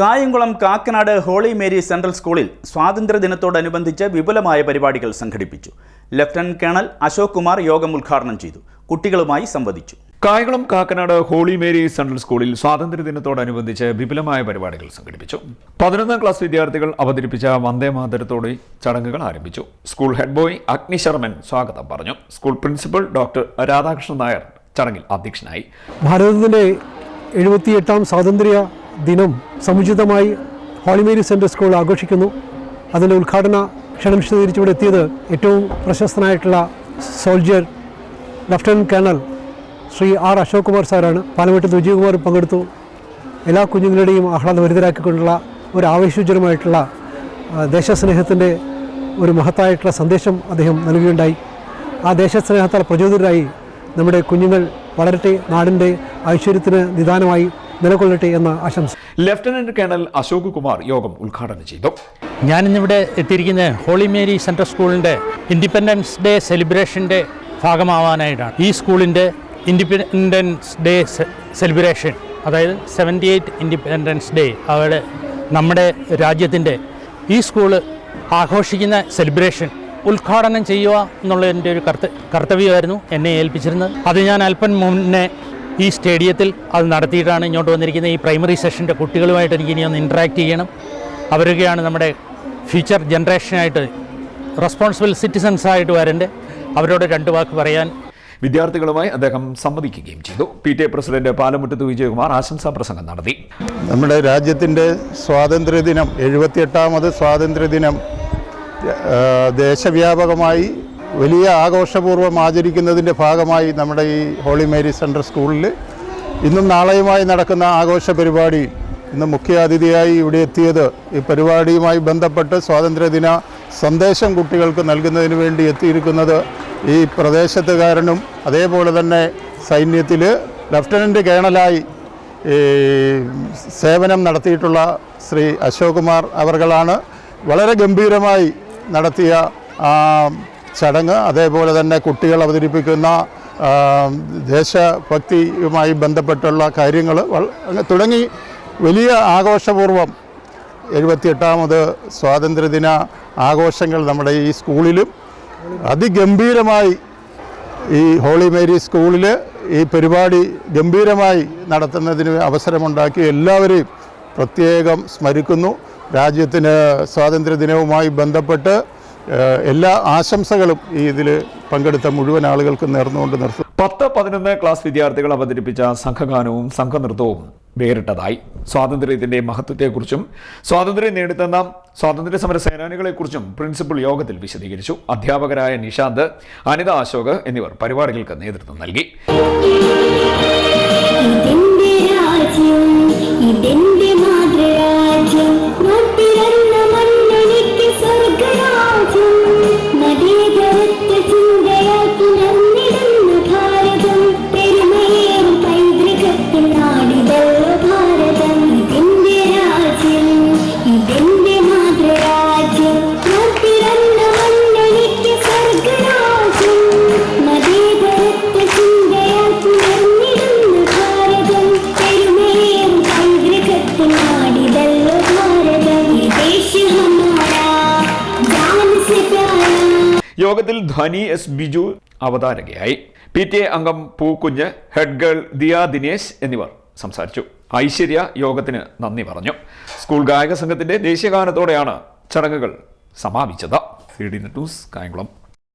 Kayamkulam Kakkanad Holy Mary Central സ്കൂളിൽ സ്വാതന്ത്ര്യദിനത്തോടനുബന്ധിച്ച് വിപുലമായ പരിപാടികൾ സംഘടിപ്പിച്ചു. ലഫ്റ്റനന്റ് കേണൽ അശോക് കുമാർ യോഗം ഉദ്ഘാടനം ചെയ്തു. കുട്ടികളുമായി സംവദിച്ചു. Kayamkulam Kakkanad Holy Mary Central സ്കൂളിൽ സ്വാതന്ത്ര്യദിനത്തോടനുബന്ധിച്ച് വിപുലമായ പരിപാടികൾ സംഘടിപ്പിച്ചു. പതിനൊന്നാം ക്ലാസ് വിദ്യാർത്ഥികൾ അവതരിപ്പിച്ച വന്ദേ മാതരത്തോടെ ചടങ്ങുകൾ ആരംഭിച്ചു. സ്കൂൾ ഹെഡ് ബോയ് അഗ്നി ശർമ്മൻ സ്വാഗതം പറഞ്ഞു. School principal doctor Radhakrishnan Nair ചടങ്ങിൽ അധ്യക്ഷനായി. ഭാരതത്തിന്റെ എഴുപത്തിയെട്ടാം സ്വാതന്ത്ര്യ ദിനം സമുചിതമായി ഹോളിമേരി സെൻട്രൽ സ്കൂൾ ആഘോഷിക്കുന്നു. അതിന്റെ ഉദ്ഘാടന ക്ഷണം സ്വീകരിച്ചിവിടെ എത്തിയത് ഏറ്റവും പ്രശസ്തനായിട്ടുള്ള soldier lieutenant colonel Shri R Ashok Kumar സാറാണ്. പാലമേട്ട് വിജയകുമാർ പങ്കെടുത്തു. എല്ലാ കുഞ്ഞുങ്ങളുടെയും ആഹ്ലാദഭരിതരാക്കിക്കൊണ്ടുള്ള ഒരു ആവേശോജ്വലമായിട്ടുള്ള ദേശസ്നേഹത്തിന്റെ ഒരു മഹത്തായിട്ടുള്ള സന്ദേശം അദ്ദേഹം നൽകുകയുണ്ടായി. ആ ദേശസ്നേഹത്താൽ പ്രചോദിതരായി നമ്മുടെ കുഞ്ഞുങ്ങൾ വളരട്ടെ നാടിന്റെ ഐശ്വര്യത്തിന് നിദാനമായി നിലകൊള്ളട്ടെ എന്ന ആശംസ. ലഫ്റ്റനന്റ് കേണൽ അശോക് കുമാർ യോഗം ഉദ്ഘാടനം ചെയ്തു. ഞാനിന്നിവിടെ എത്തിയിരിക്കുന്നത് ഹോളി മേരി സെൻട്രൽ സ്കൂളിന്റെ ഇൻഡിപെൻഡൻസ് ഡേ സെലിബ്രേഷന്റെ ഭാഗമാവാനായിട്ടാണ്. ഈ സ്കൂളിന്റെ ഇൻഡിപെൻഡൻസ് ഡേ സെലിബ്രേഷൻ അതായത് സെവന്റി എയ്റ്റ് ഇൻഡിപെൻഡൻസ് ഡേ അവിടെ നമ്മുടെ രാജ്യത്തിന്റെ ഈ സ്കൂൾ ആഘോഷിക്കുന്ന സെലിബ്രേഷൻ ഉദ്ഘാടനം ചെയ്യുക എന്നുള്ള എന്റെ ഒരു കർത്ത കർത്തവ്യമായിരുന്നു എന്നെ ഏൽപ്പിച്ചിരുന്നത്. അത് ഞാൻ അല്പം മുന്നേ ഈ സ്റ്റേഡിയത്തിൽ അത് നടത്തിയിട്ടാണ് ഇങ്ങോട്ട് വന്നിരിക്കുന്നത്. ഈ പ്രൈമറി സെഷന്റെ കുട്ടികളുമായിട്ട് എനിക്ക് ഇനി ഒന്ന് ഇൻട്രാക്ട് ചെയ്യണം. അവരൊക്കെയാണ് നമ്മുടെ ഫ്യൂച്ചർ ജനറേഷനായിട്ട് റെസ്പോൺസിബിൾ സിറ്റിസൻസ് ആയിട്ട് വരേണ്ടത്. അവരോട് രണ്ട് വാക്ക് പറയാൻ. വിദ്യാർത്ഥികളുമായി അദ്ദേഹം സംവദിക്കുകയും ചെയ്തു. P T A president Palamuttath Vijayakumar ആശംസാ പ്രസംഗം നടത്തി. നമ്മുടെ രാജ്യത്തിന്റെ സ്വാതന്ത്ര്യദിനം എഴുപത്തിയെട്ടാമത് സ്വാതന്ത്ര്യദിനം ദേശവ്യാപകമായി വലിയ ആഘോഷപൂർവം ആചരിക്കുന്നതിന്റെ ഭാഗമായി നമ്മുടെ ഈ ഹോളി മേരി സെൻട്രൽ സ്കൂളിൽ ഇന്നും നാളെയുമായി നടക്കുന്ന ആഘോഷ പരിപാടി ഇന്ന് മുഖ്യാതിഥിയായി ഇവിടെ എത്തിയത് ഈ പരിപാടിയുമായി ബന്ധപ്പെട്ട് സ്വാതന്ത്ര്യദിന സന്ദേശം കുട്ടികൾക്ക് നൽകുന്നതിന് വേണ്ടി എത്തിയിരിക്കുന്നത് ഈ പ്രദേശത്തുകാരനും അതേപോലെ തന്നെ സൈന്യത്തിൽ ലഫ്റ്റനന്റ് കേണലായി സേവനം നടത്തിയിട്ടുള്ള ശ്രീ അശോക് കുമാർ അവർകളാണ് വളരെ ഗംഭീരമായി നടത്തിയ ചടങ്ങ് അതേപോലെ തന്നെ കുട്ടികൾ അവതരിപ്പിക്കുന്ന ദേശഭക്തിയുമായി ബന്ധപ്പെട്ടുള്ള കാര്യങ്ങൾ തുടങ്ങി. വലിയ ആഘോഷപൂർവം എഴുപത്തിയെട്ടാമത് സ്വാതന്ത്ര്യദിന ആഘോഷങ്ങൾ നമ്മുടെ ഈ സ്കൂളിലും അതിഗംഭീരമായി ഈ ഹോളി മേരി സ്കൂളിൽ ഈ പരിപാടി ഗംഭീരമായി നടത്തുന്നതിന് അവസരമുണ്ടാക്കി. എല്ലാവരെയും പ്രത്യേകം സ്മരിക്കുന്നു. രാജ്യത്തിന് സ്വാതന്ത്ര്യദിനവുമായി ബന്ധപ്പെട്ട് എല്ലാ ആശംസകളും ഈ ഇതിൽ പങ്കെടുത്ത മുഴുവൻ ആളുകൾക്കും നേർന്നുകൊണ്ട് നിർത്തും പത്ത് പതിനൊന്ന് ക്ലാസ് വിദ്യാർത്ഥികൾ അവതരിപ്പിച്ച സംഘഗാനവും സംഘനൃത്തവും വേറിട്ടതായി. സ്വാതന്ത്ര്യത്തിന്റെ മഹത്വത്തെക്കുറിച്ചും സ്വാതന്ത്ര്യം നേടിത്തന്ന സ്വാതന്ത്ര്യ സമര സേനാനികളെക്കുറിച്ചും പ്രിൻസിപ്പൽ യോഗത്തിൽ വിശദീകരിച്ചു. അധ്യാപകരായ നിഷാന്ത് അനിത അശോക് എന്നിവർ പരിപാടികൾക്ക് നേതൃത്വം നൽകി. യോഗത്തിൽ ധനി എസ് ബിജു അവതാരകയായി. പി ടി എ അംഗം പൂക്കുഞ്ഞ് ഹെഡ് ഗേൾ ദിയ ദിനേശ് എന്നിവർ സംസാരിച്ചു. ഐശ്വര്യ യോഗത്തിന് നന്ദി പറഞ്ഞു. സ്കൂൾ ഗായക സംഘത്തിന്റെ ദേശീയഗാനത്തോടെയാണ് ചടങ്ങുകൾ സമാപിച്ചത്. C D news Kayamkulam.